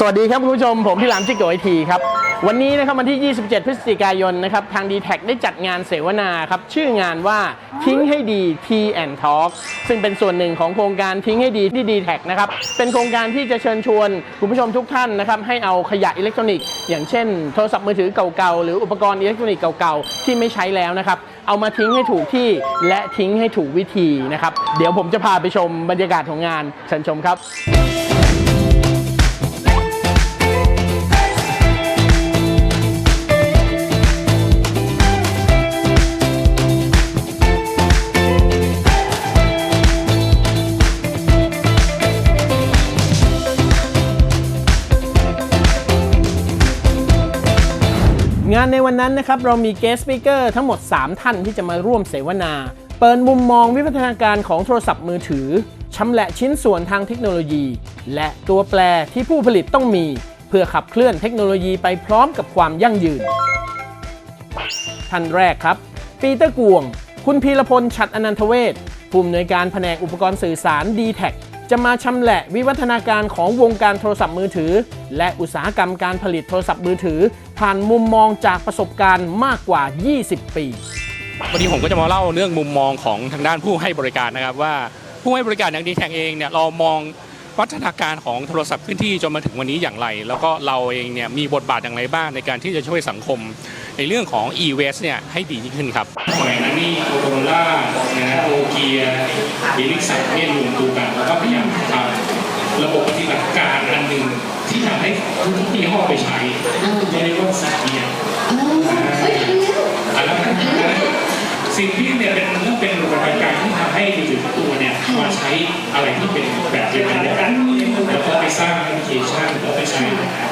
สวัสดีครับคุณผู้ชม ผมพี่หลามจิกโกไอทีครับ วันนี้นะครับวันที่ 27 พฤศจิกายนนะครับทาง d t แทได้จัดงานเสวนาครับ ชื่องานว่าทิ้งให้ดี T and Talk ซึ่งเป็นส่วนหนึ่งของโครงการทิ้งให้ดีที่ d t แทนะครับ เป็นโครงการที่จะเชิญชวนคุณผู้ชมทุกท่านนะครับให้เอาขยะอิเล็กทรอนิกส์อย่างเช่น โทรศัพท์มือถือเก่าๆ หรืออุปกรณ์อิเล็กทรอนิกส์เก่าๆ ที่ไม่ใช้แล้วนะครับเอามาทิ้งให้ถูกที่และทิ้งให้ถูกวิธีนะครับเดี๋ยวผมจะพาไปชมบรรยากาศของงานเชิญชมครับ งานในวันนั้นนะครับเรามี guest speaker ทั้งหมด 3 ท่านที่จะมาร่วมเสวนา เปิดมุมมองวิวัฒนาการของโทรศัพท์มือถือชำแหละชิ้นส่วนทางเทคโนโลยี และตัวแปรที่ผู้ผลิตต้องมี เพื่อขับเคลื่อนเทคโนโลยีไปพร้อมกับความยั่งยืน ท่านแรกครับ ปีเตอร์กวง คุณพีรพล ฉัดอนันทเวศผู้อำนวยการแผนกอุปกรณ์สื่อสาร d t แท จะมาชำแหละวิวัฒนาการของวงการโทรศัพท์มือถือ และอุตสาหกรรมการผลิตโทรศัพท์มือถือ ผ่านมุมมองจากประสบการณ์มากกว่า 20 ปี วันนี้ผมก็จะมาเล่าเรื่องมุมมองของทางด้านผู้ให้บริการนะครับว่าผู้ให้บริการอย่างดีแทงเองเนี่ยเรามอง วัฒนาการของโทรศัพท์พื้นที่จนมาถึงวันนี้อย่างไร แล้วก็เราเองเนี่ยมีบทบาทอย่างไรบ้างในการที่จะช่วยสังคม ในเรื่องของ e-waste เนี่ยให้ดียิ่งขึ้นครับสมัยนั้นนี่โอโตโรล่านะโอเกียบิลิกสันเนี่ยรวมตัวกันแล้วก็พยายามทำระบบปฏิบัติการอันหนึ่งที่ทำให้ทุกๆยี่ห้อไปใช้เรียกว่าสัตเนียอันนั้นสิ่งที่เนี่ยเป็นเรื่องเป็นระบบการที่ทำให้มือถือทุกตัวเนี่ย มาใช้อะไรที่เป็นแบบเดียวกันได้แล้วก็ไปสร้างแอปพลิเคชันแล้วไปใช้นะครับ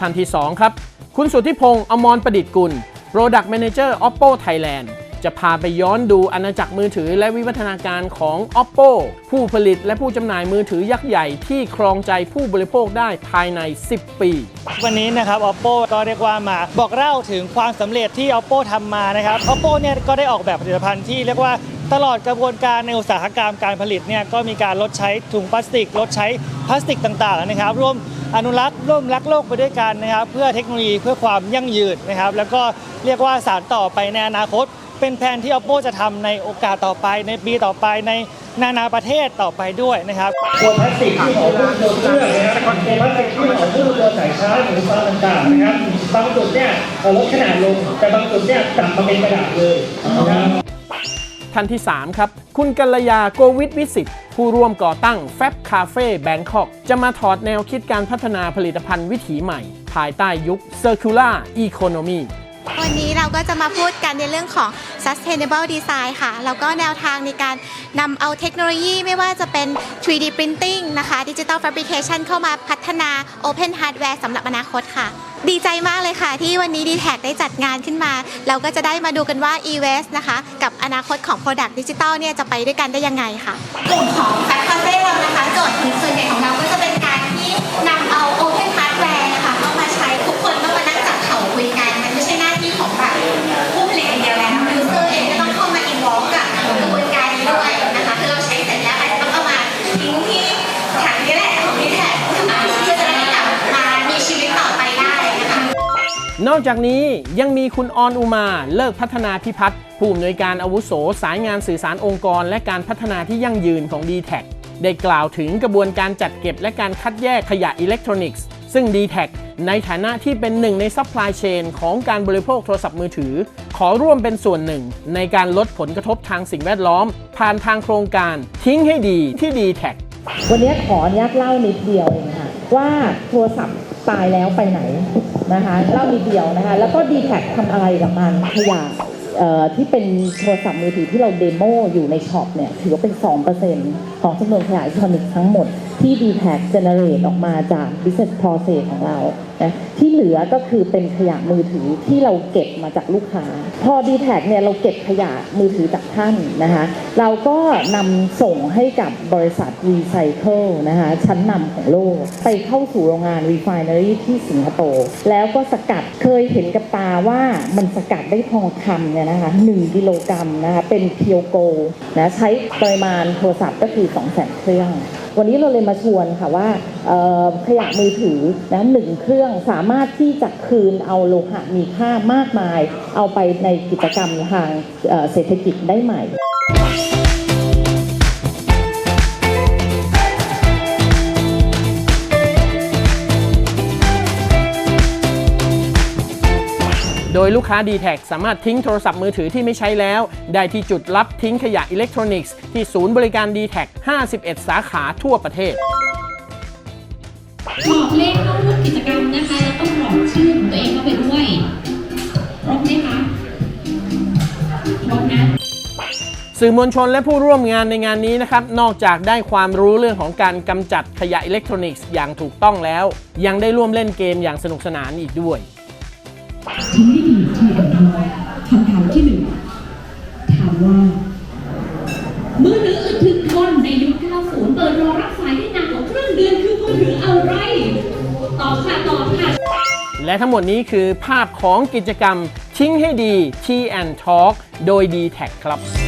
ท่านที่ 2 ครับ คุณสุทธิพงศ์อมรประดิษฐ์กุล Product Manager Oppo Thailand จะพาไปย้อนดูอาณาจักรมือถือและวิวัฒนาการของ Oppo ผู้ผลิตและผู้จำหน่ายมือถือยักษ์ใหญ่ที่ครองใจผู้บริโภคได้ภายใน 10 ปี วันนี้นะครับ oppo ก็เรียกว่ามาบอกเล่าถึงความสำเร็จที่ oppo ทำมานะครับ oppo เนี่ยก็ได้ออกแบบผลิตภัณฑ์ที่เรียกว่า ตลอดกระบวนการในอุตสาหกรรมการผลิตเนี่ยก็มีการลดใช้ถุงพลาสติก ลดใช้พลาสติกต่างๆนะครับ ร่วมอนุรักษ์ร่วมรักโลกไปด้วยกันนะครับ เพื่อเทคโนโลยีเพื่อความยั่งยืนนะครับ แล้วก็เรียกว่าสารต่อไปในอนาคต เป็นแผนที่ oppo จะทำในโอกาสต่อไป ในปีต่อไปในนานาประเทศต่อไปด้วยนะครับตัวพลาสติกที่ของผู้ตัวเครื่องนะครับตัวพลาสติกที่ของผู้ตัวสายชาร์จหรือฟังต่างๆนะครับบางจุดเนี่ยลดขนาดลงแต่บางจุดเนี่ยกลับมาเป็นกระดาษเลยนะครับ ท่านที่ 3 ครับ คุณกัลยาโกวิทวิสิตผู้ร่วมก่อตั้งแฟบคาเฟ่แบงคอกจะมาถอดแนวคิดการพัฒนาผลิตภัณฑ์วิถีใหม่ ภายใต้ยุค Circular Economy วันนี้เราก็จะมาพูดกันในเรื่องของ sustainable design ค่ะ แล้วก็แนวทางในการนำเอาเทคโนโลยีไม่ว่าจะเป็น 3D printing นะคะ digital fabrication เข้ามาพัฒนา open hardware สำหรับอนาคตค่ะ ดีใจมากเลยค่ะ ที่วันนี้ d t แทได้จัดงานขึ้นมา เราก็จะได้มาดูกันว่า e-waste นะคะ กับอนาคตของ product digital เนี่ยจะไปด้วยกันได้ยังไงค่ะกลุ่มของ Fab Cafe เรานะคะโจทย์ส่วนใหญ่ของเราก็จะเป็นการที่นำเอา open นอกจากนี้ยังมีคุณออนอุมาเลิกพัฒนาพิพัฒน์ผู้อำนวยการอาวุโสสายงานสื่อสารองค์กร และการพัฒนาที่ยั่งยืนของ d t แทได้กล่าวถึงกระบวนการจัดเก็บและการคัดแยกขยะอิเล็กทรอนิกส์ ซึ่ง d t แทในฐานะที่เป็นหนึ่งในซัพพลายเชนของการบริโภคโทรศัพท์มือถือ ขอร่วมเป็นส่วนหนึ่ง ในการลดผลกระทบทางสิ่งแวดล้อม ผ่านทางโครงการทิ้งให้ดีที่ d t แทวันนี้ขออนุญาตเล่านิดเดียวเองค่ะว่าโทรศัพท์ตายแล้วไปไหน นะคะเล่านิดเดียวนะคะ แล้วก็ d t แททำอะไรกับมันขยะเอ่อที่เป็นโทรศัพท์มือถือที่เราเดโมอยู่ในช็อปเนี่ยถือว่าเป็น 2%ของจำนวนขยะอิเล็กทรอนิกส์ทั้งหมด ที่ d t แท generate ออกมาจาก business process ของเรานะที่เหลือก็คือเป็นขยะมือถือที่เราเก็บมาจากลูกค้า พอ d t แทเนี่ยเราเก็บขยะมือถือจากท่านนะคะเราก็นำส่งให้กับบริษัทรีไซเคิลนะคะชั้นนำของโลก ไปเข้าสู่โรงงาน refinery ที่สิงคโปร์แล้วก็สกัดเคยเห็นกับตาว่ามันสกัดได้ทองคำเนี่ยนะคะ1กิโลกรัมนะคะเป็นเพียวโกนะใช้ปริมาณโทรศัพท์ก็คือ2 0 0 0 0เครื่องวันนี้เราเลยมาชวนค่ะว่าขยะมือถือนะหนึ่งเครื่องสามารถที่จะคืนเอาโลหะมีค่ามากมาย เอาไปในกิจกรรมทางเศรษฐกิจได้ใหม่ ดยลูกค้า d t แทสามารถทิ้งโทรศัพท์มือถือที่ไม่ใช้แล้ว ได้ที่จุดรับทิ้งขยะอิเล็กทรอนิกส์ที่ศูนย์บริการ d t แท51 สาขาทั่วประเทศกรอกเลขเข้าร่วมกิจกรรมนะคะแล้วต้องกรอกชื่อของตัวเองเข้าไปด้วยครบไหมคะครบนะสื่อมวลชนและผู้ร่วมงานในงานนี้นะครับ นอกจากได้ความรู้เรื่องของการกำจัดขยะอิเล็กทรอนิกส์อย่างถูกต้องแล้ว ยังได้ร่วมเล่นเกมอย่างสนุกสนานอีกด้วย ทิ้งให้ดีทีเดียวคำถามที่หนึ่งถามว่า มือถืออึดถึงทนในยุค 90 เปิดรอรับสายได้นานกว่าครึ่งเดือนคือมือถืออะไร ตอบค่ะ ตอบค่ะ และทั้งหมดนี้คือภาพของกิจกรรมทิ้งให้ดี T and Talk โดย d t แทครับ